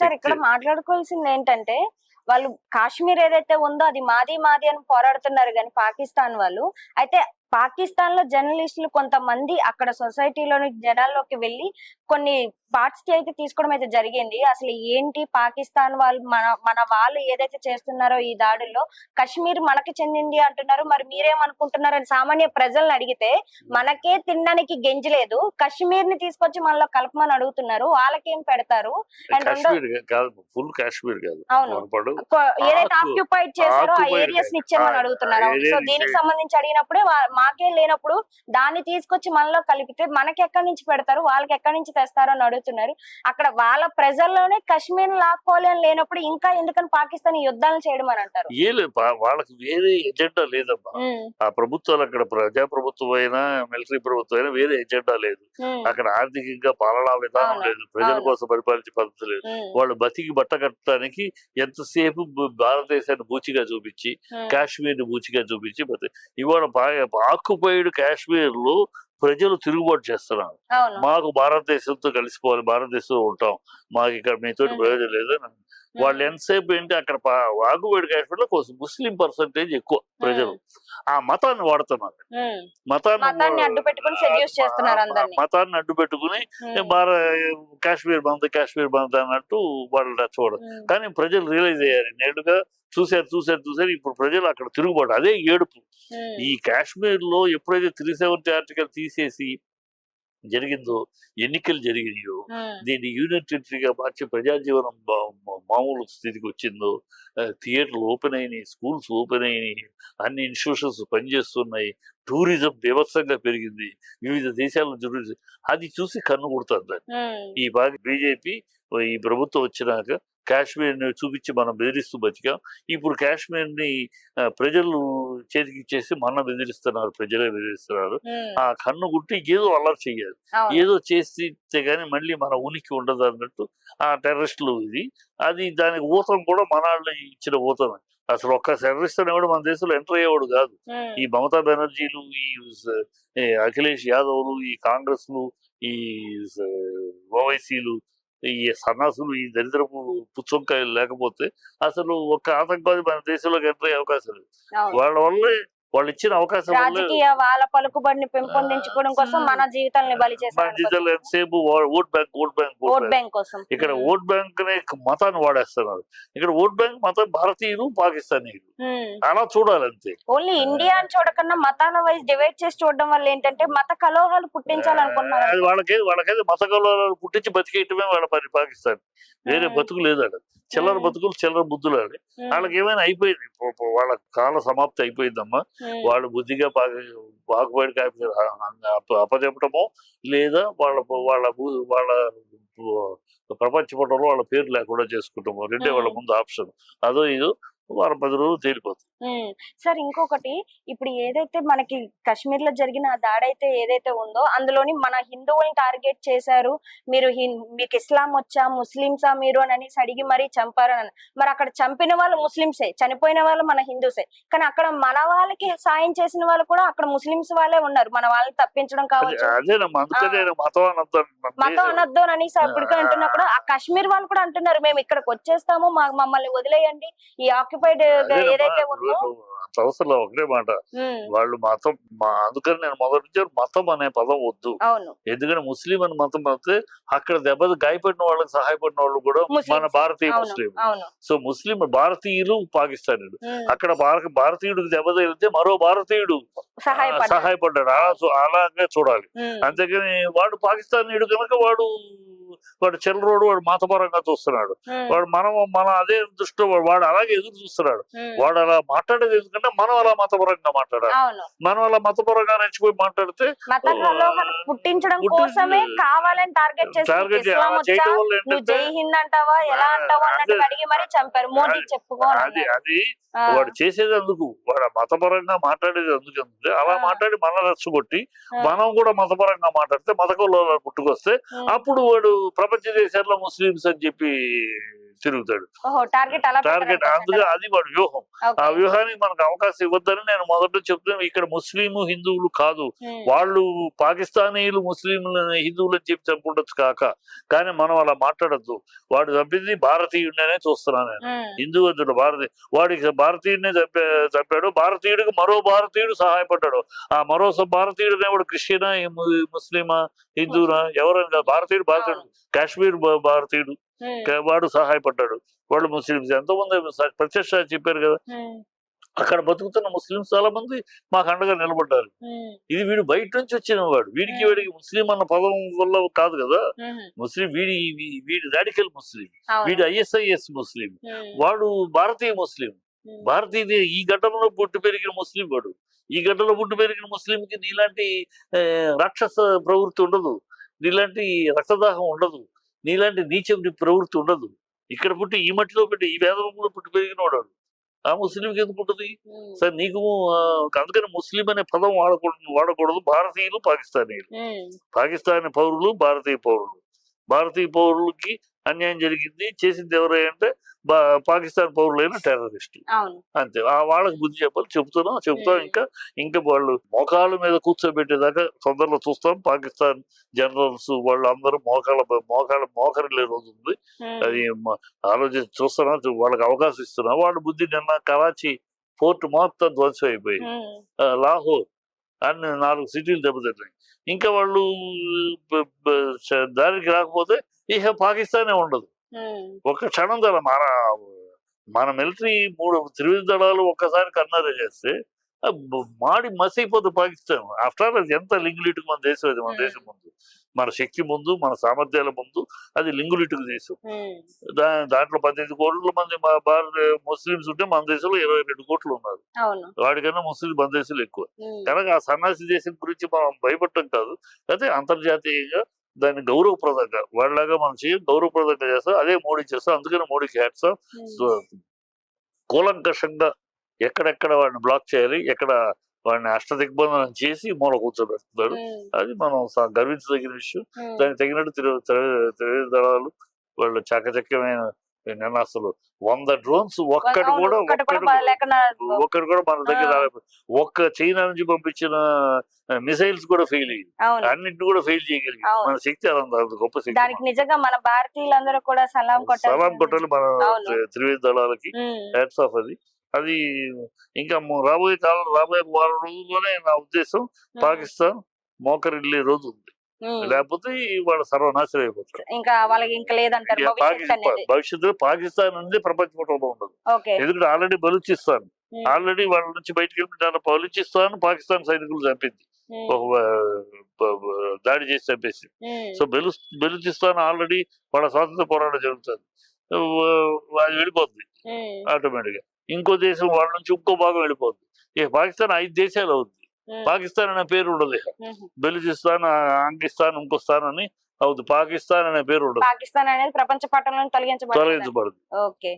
Sir ఇక్కడ మాట్లాడుకోవాల్సింది ఏంటంటే వాళ్ళు కాశ్మీర్ ఏదైతే ఉందో అది మాది మాది అని పోరాడుతున్నారు కానీ పాకిస్తాన్ వాళ్ళు. అయితే పాకిస్తాన్లో జర్నలిస్టులు కొంతమంది అక్కడ సొసైటీలోని జనాల్లోకి వెళ్ళి కొన్ని పార్ట్స్కి అయితే తీసుకోవడం అయితే జరిగింది. అసలు ఏంటి పాకిస్తాన్ వాళ్ళు మన మన వాళ్ళు ఏదైతే చేస్తున్నారో ఈ దాడుల్లో కశ్మీర్ మనకి చెందింది అంటున్నారు. మరి మీరేమనుకుంటున్నారు అని సామాన్య ప్రజల్ని అడిగితే మనకే తినడానికి గెంజి లేదు. కశ్మీర్ని తీసుకొచ్చి మనలో కలపమని అడుగుతున్నారు. వాళ్ళకేం పెడతారు? ఫుల్ కాశ్మీర్ కాదు. అవును. ఏదైతే ఆక్యు- ఆక్యుపైడ్ చేశారో ఆ ఏరియాస్ని ఇచ్చేమని అడుగుతున్నారు. సో దీనికి సంబంధించి అడిగినప్పుడే మాకే లేనప్పుడు దాన్ని తీసుకొచ్చి మనలో కలిపితే మనకి ఎక్కడి నుంచి పెడతారు? వాళ్ళకి ఎక్కడి నుంచి తెస్తారో అని అడుగుతున్నారు. అక్కడ వాళ్ళ ప్రజల్లోనే కశ్మీర్ లాక్కోవాలి అని లేనప్పుడు ఇంకా ఎందుకని పాకిస్తాన్ యుద్ధాలు చేయడం అని అంటారు. వాళ్ళకి వేరే ఎజెండా లేదమ్మా. ఆ ప్రభుత్వాలు అక్కడ ప్రజా ప్రభుత్వం అయినా మిలిటరీ ప్రభుత్వం అయినా వేరే ఎజెండా లేదు. అక్కడ ఆర్థికంగా పాలనా విధానం లేదు. ప్రజల. కోసం పరిపాలించే పద్ధతి లేదు. వాళ్ళు బతికి బట్ట కట్టడానికి ఎంతసేపు భారతదేశాన్ని బూచిగా చూపించి కాశ్మీర్ని బూచిగా చూపించి ఇవాళ ఆక్యుపైడ్ కాశ్మీర్లో ప్రజలు తిరుగుబాటు చేస్తున్నారు. మాకు భారతదేశంతో కలిసిపోవాలి భారతదేశంలో ఉంటాం. మాకు ఇక్కడ మీతో. ప్రయోజనం లేదు అని వాళ్ళు ఎంతసేపు ఏంటి అక్కడ ఆకుపైడ్ కాశ్మీర్లో కొంచెం ముస్లిం పర్సంటేజ్ ఎక్కువ ప్రజలు. ఆ మతాన్ని వాడుతున్నారు. మతాన్ని మతాన్ని అడ్డు పెట్టుకొని. మతాన్ని అడ్డు పెట్టుకుని కాశ్మీర్ బంద్ కాశ్మీర్ బంద్ అన్నట్టు వాళ్ళు చూడరు కానీ ప్రజలు రియలైజ్ అయ్యారు. నేడుగా చూశారు చూశారు చూశారు. ఇప్పుడు ప్రజలు అక్కడ తిరుగుబాటు. అదే ఏడుపు. ఈ కాశ్మీర్లో ఎప్పుడైతే త్రీ సెవెంటీ ఆర్టికల్ తీసేసి జరిగిందో ఎన్నికలు జరిగినాయో దీన్ని యూనియన్ టెరిటరీగా మార్చి ప్రజాజీవనం మామూలు స్థితికి వచ్చిందో థియేటర్లు ఓపెన్ అయినాయి స్కూల్స్ ఓపెన్ అయినాయి అన్ని ఇన్స్టిట్యూషన్స్ పనిచేస్తున్నాయి టూరిజం బీభత్సంగా పెరిగింది వివిధ దేశాల టూరిజం అది చూసి కన్ను కొడుతుంది ఈ బాగా బీజేపీ ఈ ప్రభుత్వం వచ్చినాక కాశ్మీర్ని చూపించి మనం బెదిరిస్తూ బతికాం. ఇప్పుడు కాశ్మీర్ని ఆ, ప్రజలు చేతికి ఇచ్చేసి మన బెదిరిస్తున్నారు ప్రజలే బెదిరిస్తున్నారు. ఆ కన్ను గుట్టి ఏదో అల్లరి చెయ్యాలి. ఏదో చేస్తే గానీ మళ్ళీ మన ఉనికి ఉండదు అన్నట్టు ఆ టెర్రరిస్టులు ఇది. అది దానికి ఊతం కూడా మన వాళ్ళు ఇచ్చిన ఊతమే అసలు ఒక్క టెర్రరిస్ట్ అనేవాడు మన దేశంలో ఎంటర్ అయ్యేవాడు కాదు. ఈ మమతా బెనర్జీలు ఈ అఖిలేష్ యాదవ్లు ఈ కాంగ్రెస్లు ఈ ఓవైసీలు ఈ సన్నాసులు ఈ దరిద్రపు పుచ్చంకాయలు లేకపోతే అసలు ఒక్క ఆతంకవాది మన దేశంలోకి ఎంటర్ అయ్యే అవకాశం లేదు. వాళ్ళ వల్లే వాళ్ళు ఇచ్చిన అవకాశం రాజకీయ వాళ్ళ పలుకుబడిని పెంపొందించుకోవడం కోసం మన జీవితాలని బలి చేశారు జీతాలు ఎంతసేపు vote bank vote bank vote bank. కోసం. ఇక్కడ ఓట్ బ్యాంక్ అనే మతాన్ని వాడేస్తున్నారు. ఇక్కడ ఓట్ బ్యాంక్ మతం భారతీయులు పాకిస్తానీయులు. అలా చూడాలి అంతే ఓన్లీ ఇండియా అని చూడకుండా మతాల వైజ్ డివైడ్ చేసి చూడడం వల్ల ఏంటంటే మత కలోహాలు పుట్టించాలనుకుంటున్నారు. అది వాళ్ళకి వాళ్ళకైతే మత కలవరాలు పుట్టించి బతికేయటమే వాళ్ళ పని పాకిస్తాన్. వేరే. బతుకు లేదు చిల్లర. బతుకులు చిల్లర బుద్ధులు వాళ్ళకి ఏమైనా అయిపోయింది. వాళ్ళ కాల సమాప్తి అయిపోయిందమ్మా. వాళ్ళు బుద్ధిగా పాకి బాగుపడి కాపీ అప్పచెప్పటమో లేదా వాళ్ళ వాళ్ళ వాళ్ళ ప్రపంచ పటంలో వాళ్ళ పేరు లేకుండా చేసుకుంటాము. రెండే వాళ్ళ. ముందు ఆప్షన్. అదో ఇదో. వారం పది రోజులు తేలిపోతుంది. సార్ ఇంకొకటి. ఇప్పుడు ఏదైతే మనకి కశ్మీర్లో జరిగిన దాడి అయితే ఏదైతే ఉందో అందులోని మన హిందువుల్ని టార్గెట్ చేశారు. మీరు హిం- మీకు ఇస్లాం వచ్చా ముస్లింసా మీరు అని అడిగి మరీ చంపారు అని మరి అక్కడ చంపిన వాళ్ళు ముస్లింసే చనిపోయిన వాళ్ళు మన హిందూసే. కానీ అక్కడ మన వాళ్ళకి సాయం చేసిన వాళ్ళు కూడా అక్కడ ముస్లింస్ వాళ్ళే ఉన్నారు. మన వాళ్ళని తప్పించడం కావచ్చు. మతం అనొద్దు అని అప్పటికే అంటున్నా కూడా ఆ కాశ్మీర్ వాళ్ళు కూడా అంటున్నారు. మేము ఇక్కడికి వచ్చేస్తాము మమ్మల్ని వదిలేయండి. ఈ ఆక్యుపైడ్ ఏదైతే ఉందో? అంత అవసరం ఒకటే మాట. వాళ్ళు మతం మా- అందుకని నేను మొదటి నుంచి మతం అనే పదం వద్దు. ఎందుకంటే ముస్లిం అని మతం అయితే అక్కడ దెబ్బ గాయపడిన వాళ్ళకి సహాయపడిన వాళ్ళు కూడా. మన భారతీయ ముస్లిం. సో ముస్లిం భారతీయులు పాకిస్తానీయులు ఉమ్, అక్కడ భారత భారతీయుడికి దెబ్బ తగిలితే మరో భారతీయుడు సహాయపడ్డాడు. అలా అలాగే చూడాలి. ఉమ్, అంతేగాని వాడు పాకిస్తానీయుడు కనుక వాడు వాడు చెల్లరోడు వాడు మతపరంగా చూస్తున్నాడు. వాడు మనం మనం అదే దృష్టిలో వాడు- అలాగే ఎదురు చూస్తున్నాడు. వాడు అలా మాట్లాడేది ఎందుకంటే మనం అలా మతపరంగా మాట్లాడాలి. మనం అలా మతపరంగా రెచ్చిపోయి మాట్లాడితే పుట్టించడం పుట్టించి- కోసమే కావాలని టార్గెట్ చేయడం వల్ల ఏంటంటే అదే. అది- వాడు చేసేది అందుకు. వాడు మతపరంగా మాట్లాడేది అందుకు? అలా. మాట్లాడి మన రెచ్చగొట్టి మనం కూడా మతపరంగా మాట్లాడితే మతకంలో పుట్టుకొస్తే అప్పుడు వాడు ప్రపంచ దేశాల్లో ముస్లింస్ అని చెప్పి తిరుగుతాడు. టార్గెట్ అందుకే అది వాడు వ్యూహం. ఆ వ్యూహానికి మనకు అవకాశం ఇవ్వద్దని నేను మొదట చెప్తున్నాను ఇక్కడ ముస్లింలు హిందువులు కాదు. వాళ్ళు పాకిస్తానీయులు ముస్లింలను హిందువులు అని చెప్పి చంపుకుండొచ్చు కాక కానీ మనం అలా మాట్లాడద్దు. వాడు చంపింది భారతీయుడినే చూస్తున్నాను నేను. హిందూ వద్దుడు భారతీయ వాడికి భారతీయుడినే చంపా చంపాడు. భారతీయుడికి మరో భారతీయుడు సహాయపడ్డాడు. ఆ మరో భారతీయుడు అనేవాడు క్రిస్టియనా ముస్లిమా హిందూనా? ఎవరైనా. భారతీయుడు భారతీయుడు. కాశ్మీర్ భారతీయుడు. వాడు సహాయపడ్డాడు. వాళ్ళు ముస్లింస్ ఎంతోమంది ప్రత్యక్ష చెప్పారు కదా. అక్కడ బతుకుతున్న ముస్లింస్ చాలా మంది మాకు అండగా నిలబడ్డారు ఇది వీడు బయట నుంచి వచ్చిన వాడు. వీడికి వీడికి ముస్లిం అన్న పదం వల్ల కాదు కదా. ముస్లిం వీడి వీడి రాడికల్ ముస్లిం. వీడు ఐఎస్ఐఎస్ ముస్లిం. వాడు భారతీయ ముస్లిం. భారతీయ ఈ ఘట్టంలో పుట్టి పెరిగిన ముస్లిం వాడు. ఈ గడ్డలో పుట్టి పెరిగిన ముస్లింకి నీలాంటి ఆ, రాక్షస ప్రవృత్తి ఉండదు. నీలాంటి రక్తదాహం ఉండదు. నీలాంటి నీచ ప్రవృత్తి ఉండదు. ఇక్కడ పుట్టి ఈ మట్టిలో పెట్టి ఈ వేదంలో పుట్టి పెరిగిన వాడు. ఆ ముస్లింకి ఎందుకు ఉంటుంది? సరే నీకు అందుకని ముస్లిం అనే పదం వాడకూడదు వాడకూడదు. భారతీయులు పాకిస్తానీయులు. పాకిస్తానీ పౌరులు భారతీయ పౌరులు. భారతీయ పౌరులకి అన్యాయం జరిగింది చేసింది ఎవరై అంటే బా పాకిస్తాన్ పౌరులైన టెర్రరిస్టులు. అంతే. ఆ వాళ్ళకి బుద్ధి చెప్పాలి. చెప్తున్నాం చెప్తాం. ఇంకా ఇంకా వాళ్ళు మోకాళ్ళ మీద కూర్చోబెట్టేదాకా తొందరలో చూస్తాం. పాకిస్తాన్ జనరల్స్ వాళ్ళు అందరూ మోకాళ్ళ మోకాళ్ళ మోకరిల్లే రోజు ఉంది. అది ఆలోచించి చూస్తున్నాం వాళ్ళకి అవకాశం ఇస్తున్నాం. వాళ్ళ బుద్ధి నిన్న కరాచీ పోర్ట్ మొత్తం ధ్వంసం అయిపోయింది. లాహోర్ అన్ని నాలుగు సిటీలు దెబ్బతిన్నాయి. ఇంకా వాళ్ళు దారికి రాకపోతే ఇక పాకిస్తానే ఉండదు. ఒక్క క్షణం ధర మన మన మిలిటరీ మూడు త్రివిధ దళాలు ఒక్కసారి కన్నారే చేస్తే మాడి మసైపోతుంది పాకిస్తాన్. ఆఫ్టర్ ఆల్ అది ఎంత లింగులిటుకు మన దేశం అది మన. దేశం ముందు. మన శక్తి ముందు మన సామర్థ్యాల ముందు అది లింగులిటుకు దేశం దా దాంట్లో పద్దెనిమిది కోట్ల మంది మా భారత ముస్లింస్ ఉంటే మన దేశంలో ఇరవై రెండు కోట్లు ఉన్నారు. వాడికన్నా ముస్లిం మన దేశంలో ఎక్కువ. కనుక ఆ సన్నాసి దేశం గురించి మనం భయపడటం కాదు. అయితే అంతర్జాతీయంగా దాన్ని గౌరవప్రదంగా వాళ్ళలాగా మనం చేయం గౌరవప్రదంగా చేస్తాం అదే మోడీ చేస్తాం అందుకని మోడీకి హ్యాట్స్. కూలంకషంగా ఎక్కడెక్కడ వాడిని బ్లాక్ చేయాలి ఎక్కడ వాడిని అష్టదిగ్బంధనం చేసి మూల కూర్చోబెడుతున్నాడు. అది మనం గర్వించదగిన విషయం. దానికి తగినట్టు తిరు త్రివిధ త్రివిధ దళాలు వాళ్ళు చాకచక్యమైన నిన్న అసలు వంద డ్రోన్స్ ఒక్కటి కూడా ఒక్కటి కూడా మన దగ్గర. రాలేదు ఒక్క చైనా నుంచి పంపించిన మిసైల్స్ కూడా ఫెయిల్ అయ్యింది అవును అన్నింటిని కూడా ఫెయిల్ చేయగలిగింది. మన శక్తి అలా గొప్ప శక్తి దానికి నిజంగా మన భారతీయులందరూ కూడా సలాం కొట్టాలి సలాం కొట్టాలి మన అవును. త్రి- త్రివిధ దళాలకి. హ్యాట్స్ ఆఫ్ అది అది ఇంకా రాబోయే కాలం రాబోయే వారం రోజుల్లోనే నా ఉద్దేశం పాకిస్తాన్ మోకరిల్లే రోజు ఉంది. లేకపోతే వాళ్ళ సర్వనాశనం అయిపోతారు ఇంకా వాళ్ళకి ఇంకా లేదంటారు భవిష్యత్తులో పాకిస్తాన్ అనేది ప్రపంచ పటంలో ఉండదు. ఎందుకంటే ఆల్రెడీ బలూచిస్తాన్. ఆల్రెడీ వాళ్ళ నుంచి బయటకు వెళ్ళి బలూచిస్తాన్ పాకిస్తాన్ సైనికులు చంపింది. దాడి చేసి చంపేసి. సో బెలు బెలూచిస్తాన్ ఆల్రెడీ వాళ్ళ స్వాతంత్ర పోరాటం జరుగుతుంది. అది వెళ్ళిపోతుంది ఉమ్. ఆటోమేటిక్గా ఇంకో దేశం వాళ్ళ నుంచి ఇంకో భాగం వెళ్ళిపోతుంది ఇక పాకిస్తాన్ ఐదు దేశాలు అవుతుంది. పాకిస్తాన్ అనే పేరు ఉండదు. బెలూచిస్తాన్ ఆంగిస్తాన్ ఇంకో స్థాన్ అని అవుతుంది పాకిస్తాన్ అనే పేరు ఉండదు. పాకిస్తాన్ అనేది ప్రపంచ పట్టణంలో తొలగించబడదు ఓకే.